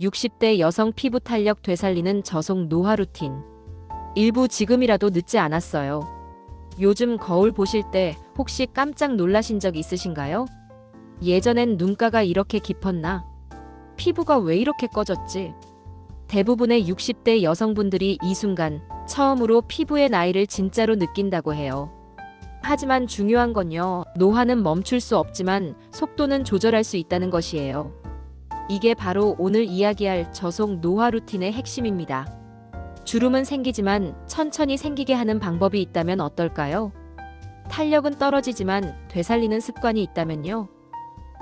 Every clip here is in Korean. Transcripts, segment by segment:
60대 여성 피부 탄력 되살리는 저속 노화 루틴. 일부 지금이라도 늦지 않았어요. 요즘 거울 보실 때 혹시 깜짝 놀라신 적 있으신가요? 예전엔 눈가가 이렇게 깊었나? 피부가 왜 이렇게 꺼졌지? 대부분의 60대 여성분들이 이 순간 처음으로 피부의 나이를 진짜로 느낀다고 해요. 하지만 중요한 건요, 노화는 멈출 수 없지만 속도는 조절할 수 있다는 것이에요. 이게 바로 오늘 이야기할 저속 노화 루틴의 핵심입니다. 주름은 생기지만 천천히 생기게 하는 방법이 있다면 어떨까요? 탄력은 떨어지지만 되살리는 습관이 있다면요?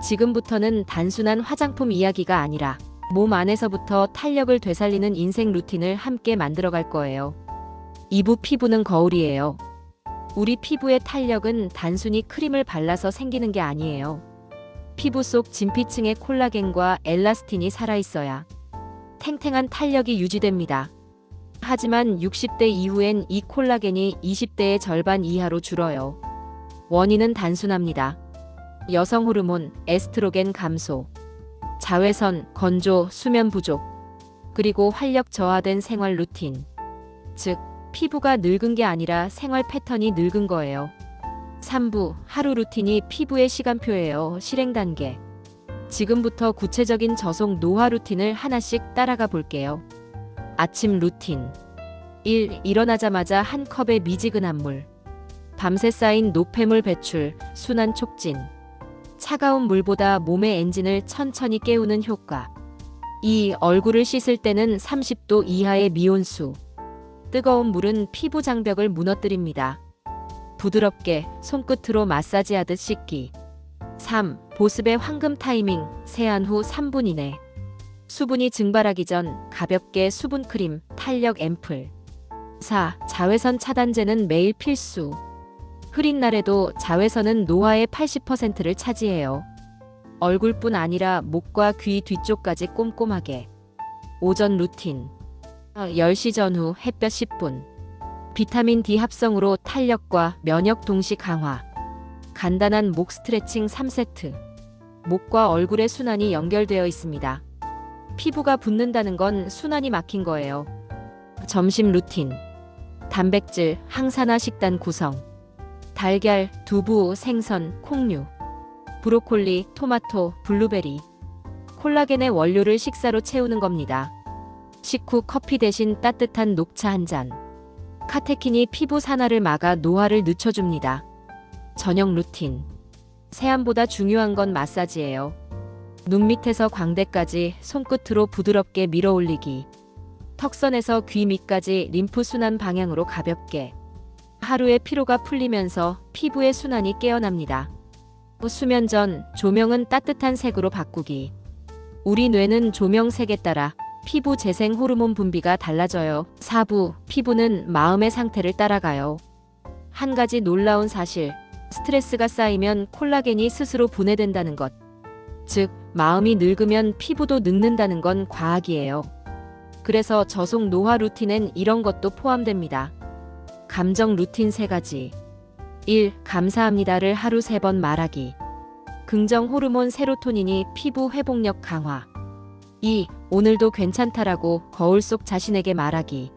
지금부터는 단순한 화장품 이야기가 아니라 몸 안에서부터 탄력을 되살리는 인생 루틴을 함께 만들어 갈 거예요. 이부 피부는 거울이에요. 우리 피부의 탄력은 단순히 크림을 발라서 생기는 게 아니에요. 피부 속 진피층의 콜라겐과 엘라스틴이 살아있어야 탱탱한 탄력이 유지됩니다. 하지만 60대 이후엔 이 콜라겐이 20대의 절반 이하로 줄어요. 원인은 단순합니다. 여성 호르몬, 에스트로겐 감소, 자외선, 건조, 수면 부족, 그리고 활력 저하된 생활 루틴. 즉, 피부가 늙은 게 아니라 생활 패턴이 늙은 거예요. 3부, 하루 루틴이 피부의 시간표예요. 실행 단계. 지금부터 구체적인 저속 노화 루틴을 하나씩 따라가 볼게요. 아침 루틴. 1. 일어나자마자 한 컵의 미지근한 물. 밤새 쌓인 노폐물 배출, 순환 촉진. 차가운 물보다 몸의 엔진을 천천히 깨우는 효과. 2. 얼굴을 씻을 때는 30도 이하의 미온수. 뜨거운 물은 피부 장벽을 무너뜨립니다. 부드럽게 손끝으로 마사지하듯 씻기. 3. 보습의 황금 타이밍, 세안 후 3분 이내. 수분이 증발하기 전 가볍게 수분 크림, 탄력 앰플. 4. 자외선 차단제는 매일 필수. 흐린 날에도 자외선은 노화의 80%를 차지해요. 얼굴뿐 아니라 목과 귀 뒤쪽까지 꼼꼼하게. 오전 루틴. 10시 전후 햇볕 10분. 비타민 D 합성으로 탄력과 면역 동시 강화. 간단한 목 스트레칭 3세트. 목과 얼굴의 순환이 연결되어 있습니다. 피부가 붓는다는 건 순환이 막힌 거예요. 점심 루틴. 단백질, 항산화 식단 구성. 달걀, 두부, 생선, 콩류. 브로콜리, 토마토, 블루베리. 콜라겐의 원료를 식사로 채우는 겁니다. 식후 커피 대신 따뜻한 녹차 한 잔. 카테킨이 피부 산화를 막아 노화를 늦춰줍니다. 저녁 루틴. 세안보다 중요한 건 마사지예요. 눈 밑에서 광대까지 손끝으로 부드럽게 밀어 올리기. 턱선에서 귀 밑까지 림프 순환 방향으로 가볍게. 하루의 피로가 풀리면서 피부의 순환이 깨어납니다. 수면 전 조명은 따뜻한 색으로 바꾸기. 우리 뇌는 조명 색에 따라 피부 재생 호르몬 분비가 달라져요. 4부, 피부는 마음의 상태를 따라가요. 한 가지 놀라운 사실, 스트레스가 쌓이면 콜라겐이 스스로 분해된다는 것. 즉, 마음이 늙으면 피부도 늙는다는 건 과학이에요. 그래서 저속 노화 루틴엔 이런 것도 포함됩니다. 감정 루틴 3가지. 1. 감사합니다를 하루 3번 말하기. 긍정 호르몬 세로토닌이 피부 회복력 강화. 2. 오늘도 괜찮다라고 거울 속 자신에게 말하기.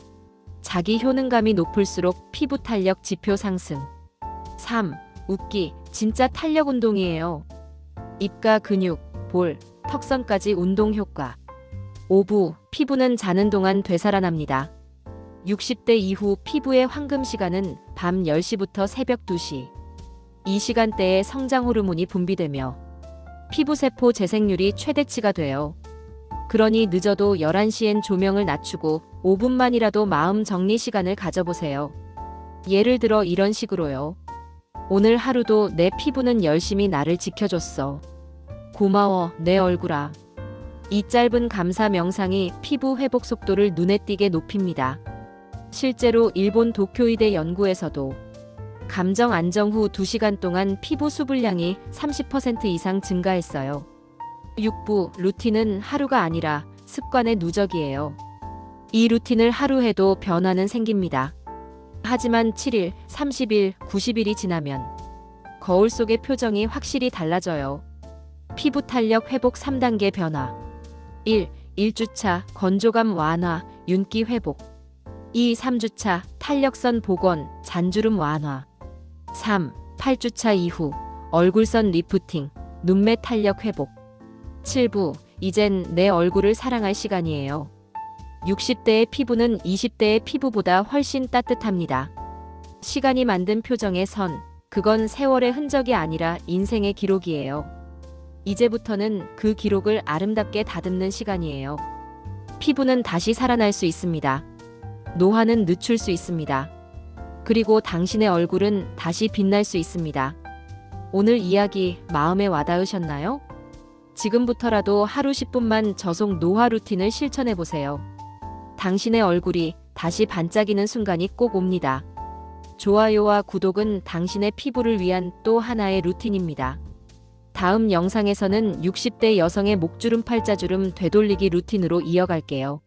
자기 효능감이 높을수록 피부 탄력 지표 상승. 3. 웃기. 진짜 탄력 운동이에요. 입가 근육, 볼, 턱선까지 운동 효과. 5부. 피부는 자는 동안 되살아납니다. 60대 이후 피부의 황금 시간은 밤 10시부터 새벽 2시. 이 시간대에 성장 호르몬이 분비되며 피부세포 재생률이 최대치가 돼요. 그러니 늦어도 11시엔 조명을 낮추고 5분만이라도 마음 정리 시간을 가져보세요. 예를 들어 이런 식으로요. 오늘 하루도 내 피부는 열심히 나를 지켜줬어. 고마워, 내 얼굴아. 이 짧은 감사 명상이 피부 회복 속도를 눈에 띄게 높입니다. 실제로 일본 도쿄의대 연구에서도 감정 안정 후 2시간 동안 피부 수분량이 30% 이상 증가했어요. 6부 루틴은 하루가 아니라 습관의 누적이에요. 이 루틴을 하루 해도 변화는 생깁니다. 하지만 7일, 30일, 90일이 지나면 거울 속의 표정이 확실히 달라져요. 피부 탄력 회복 3단계 변화. 1. 1주차 건조감 완화, 윤기 회복. 2. 3주차 탄력선 복원, 잔주름 완화. 3. 8주차 이후 얼굴선 리프팅, 눈매 탄력 회복. 7부 이젠 내 얼굴을 사랑할 시간이에요. 60대의 피부는 20대의 피부보다 훨씬 따뜻합니다. 시간이 만든 표정의 선, 그건 세월의 흔적이 아니라 인생의 기록이에요. 이제부터는 그 기록을 아름답게 다듬는 시간이에요. 피부는 다시 살아날 수 있습니다. 노화는 늦출 수 있습니다. 그리고 당신의 얼굴은 다시 빛날 수 있습니다. 오늘 이야기 마음에 와닿으셨나요? 지금부터라도 하루 10분만 저속 노화 루틴을 실천해 보세요. 당신의 얼굴이 다시 반짝이는 순간이 꼭 옵니다. 좋아요와 구독은 당신의 피부를 위한 또 하나의 루틴입니다. 다음 영상에서는 60대 여성의 목주름 팔자주름 되돌리기 루틴으로 이어갈게요.